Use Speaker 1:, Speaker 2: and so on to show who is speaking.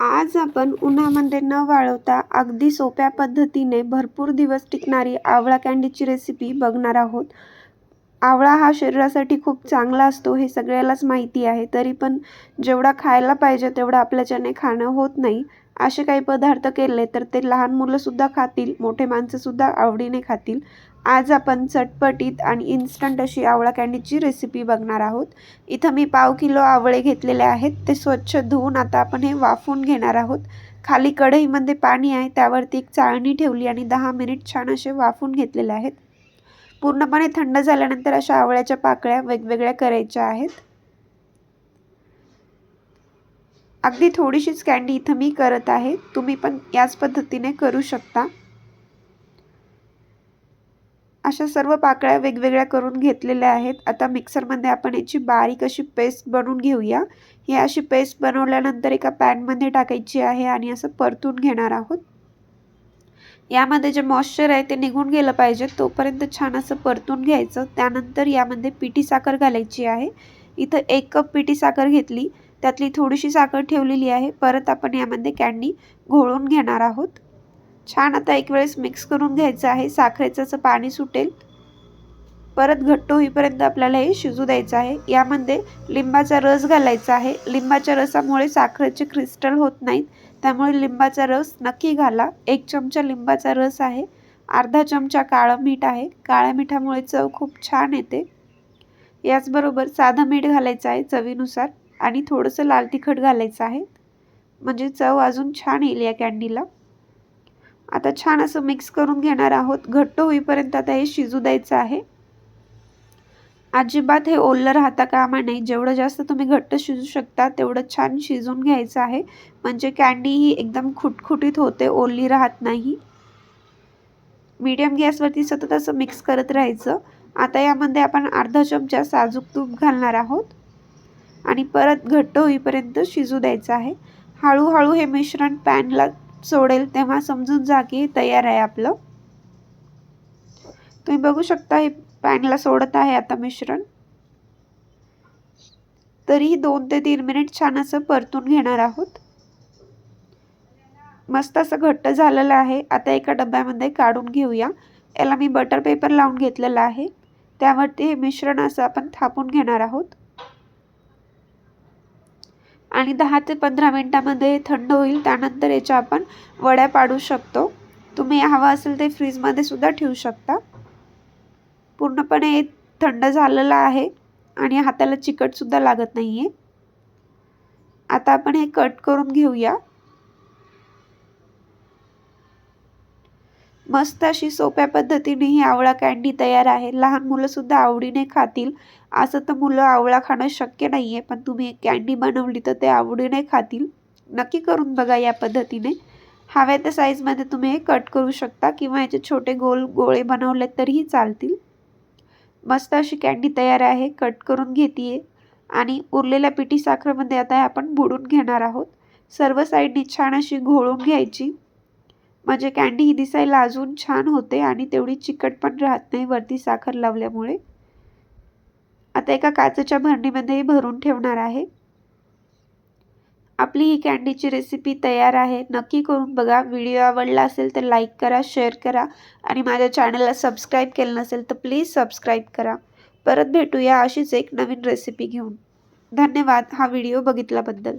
Speaker 1: आज आपण उन्हामध्ये न वाळवता अगदी सोप्या पद्धतीने भरपूर दिवस टिकणारी आवळा कँडीची रेसिपी बघणार आहोत. आवळा हा शरीरासाठी खूप चांगला असतो हे सगळ्यालाच माहिती आहे. तरी पण जेवढा खायला पाहिजे तेवढं आपल्याच्याने खाणं होत नाही. असे काही पदार्थ केले तर ते लहान मुलंसुद्धा खातील मोठे माणसंसुद्धा आवडीने खातील. आज आपण चटपटीत आणि इन्स्टंट अशी आवळा कँडीची रेसिपी बघणार आहोत. इथं मी पाव किलो आवळे घेतलेले आहेत ते स्वच्छ धुवून आता आपण हे वाफून घेणार आहोत. खाली कढईमध्ये पाणी आहे त्यावरती एक चाळणी ठेवली आणि दहा मिनिट छान असे वाफून घेतलेले आहेत. पूर्णपणे थंड झाल्यानंतर अशा आवळ्याच्या पाकळ्या वेगवेगळ्या करायच्या आहेत. अगदी थोडीशीच कँडी इथं मी करत आहे. तुम्ही पण याच पद्धतीने करू शकता. अशा सर्व पाकळ्या वेगवेगळ्या करून घेतलेल्या आहेत. आता मिक्सरमध्ये आपण याची बारीक अशी पेस्ट बनवून घेऊया. ही अशी पेस्ट बनवल्यानंतर एका पॅनमध्ये टाकायची आहे आणि असं परतून घेणार आहोत. यामध्ये जे मॉइश्चर आहे ते निघून गेलं पाहिजे. तोपर्यंत छान असं परतून घ्यायचं. त्यानंतर यामध्ये पिठी साखर घालायची आहे. इथं एक कप पिठी साखर घेतली. त्यातली थोडीशी साखर ठेवलेली आहे. परत आपण यामध्ये कँडी घोळून घेणार आहोत. छान आता एक वेळेस मिक्स करून घ्यायचं आहे. साखरेचं असं पाणी सुटेल. परत घट्ट होईपर्यंत आपल्याला हे शिजू द्यायचं आहे. यामध्ये लिंबाचा रस घालायचा आहे. लिंबाच्या रसामुळे साखरेचे क्रिस्टल होत नाहीत. त्यामुळे लिंबाचा रस नक्की घाला. एक चमचा लिंबाचा रस आहे. अर्धा चमचा काळं मीठ आहे. काळ्या मिठामुळे चव खूप छान येते. याचबरोबर साधं मीठ घालायचं आहे चवीनुसार आणि थोडंसं लाल तिखट घालायचं आहे. म्हणजे चव अजून छान येईल या कँडीला. आता छान असं मिक्स करून घेणार आहोत. घट्ट होईपर्यंत आता हे शिजू द्यायचं आहे. अजिबात हे ओललं राहता कामा नाही जेवढं जास्त तुम्ही घट्ट शिजू शकता तेवढं छान शिजून घ्यायचं आहे. म्हणजे कँडी ही एकदम खुटखुटीत होते ओली राहत नाही. मीडियम गॅसवरती सतत असं मिक्स करत राहायचं. आता यामध्ये आपण अर्धा चमचा साजूक तूप घालणार आहोत. आणि परत घट्ट होईपर्यंत शिजू द्यायचं आहे. हळूहळू हे मिश्रण पॅनला सोडेल तेव्हा समजून जा की तयार आहे आपलं. तुम्ही बघू शकता हे पॅनला सोडत आहे आता मिश्रण. तरीही दोन ते तीन मिनिट छान असं परतून घेणार आहोत. मस्त असं घट्ट झालेलं आहे. आता एका डब्यामध्ये काढून घेऊया. याला मी बटर पेपर लावून घेतलेला आहे. त्यावरती हे मिश्रण असं आपण थापून घेणार आहोत. आणि दहा ते पंधरा मिनटामध्ये थंड होईल. त्यानंतर याच्या आपण वड्या पाडू शकतो. तुम्ही हवं असेल ते फ्रीजमध्ये सुद्धा ठेवू शकता. पूर्णपणे थंड झालेलं आहे आणि हाताला चिकटसुद्धा लागत नाही आहे आता आपण हे कट करून घेऊया. मस्त अशी सोप्या पद्धतीने ही आवळा कँडी तयार आहे. लहान मुलंसुद्धा आवडीने खातील. असं तर मुलं आवळा खाणं शक्य नाही आहे पण तुम्ही कँडी बनवली तर ते आवडीने खातील. नक्की करून बघा या पद्धतीने. हव्या त्या साईजमध्ये तुम्ही हे कट करू शकता किंवा याचे छोटे गोल गोळे बनवले तरीही चालतील. मस्त अशी कँडी तयार आहे कट करून घेते आणि उरलेल्या पिठी साखरेमध्ये आता आपण बुडून घेणार आहोत. सर्व साईडनी छान अशी घोळून घ्यायची. म्हणजे कँडी ही दिसायला अजून छान होते आणि तेवढी चिकट पण राहत नाही वरती साखर लावल्यामुळे. आता एका काचेच्या भरणीमध्ये भरून ठेवणार आहे. आपली ही कँडीची रेसिपी तयार आहे. नक्की करून बघा. व्हिडिओ आवडला असेल तर लाईक करा शेअर करा आणि माझ्या चॅनलला सबस्क्राईब केलं नसेल तर प्लीज सबस्क्राईब करा. परत भेटूया अशीच एक नवीन रेसिपी घेऊन. धन्यवाद. हा व्हिडिओ बघितल्याबद्दल.